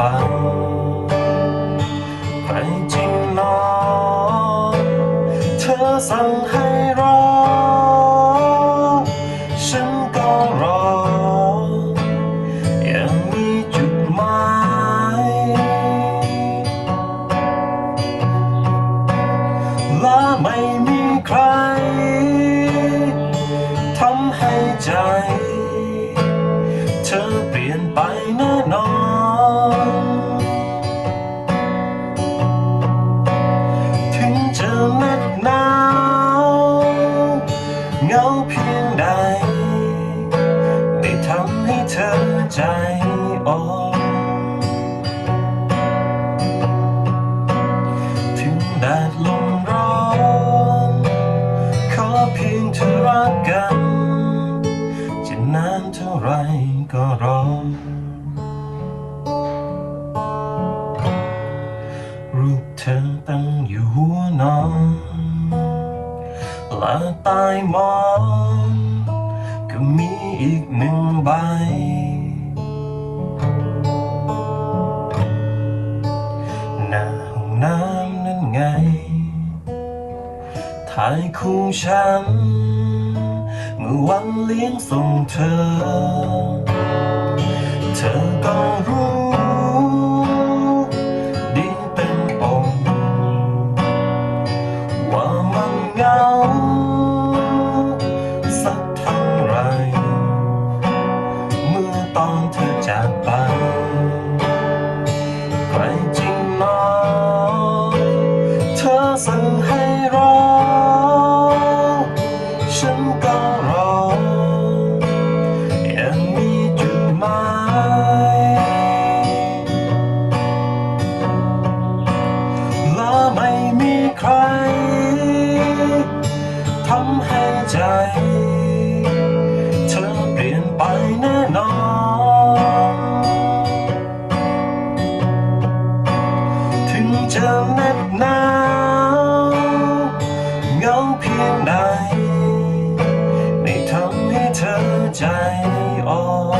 จากไปใครจริงหนอเธอสั่งให้รอ เหงาเพียงใด ได้ทำให้เธอใจอ่อนถึงแดดลมร้อน ขอเพียงเธอรักกัน ละใต้หมอนก็มีอีกหนึ่งใบ หน้าห้องน้ำนั่นไง ถ่ายคู่ฉัน เมื่อวันเลี้ยงส่งเธอ อตอนเธอจากไปใครจริงหนอเธอสั่งให้รอ ฉันก็รอ ยังมีจุดหมายและไม่มีใคร ใจอ่อน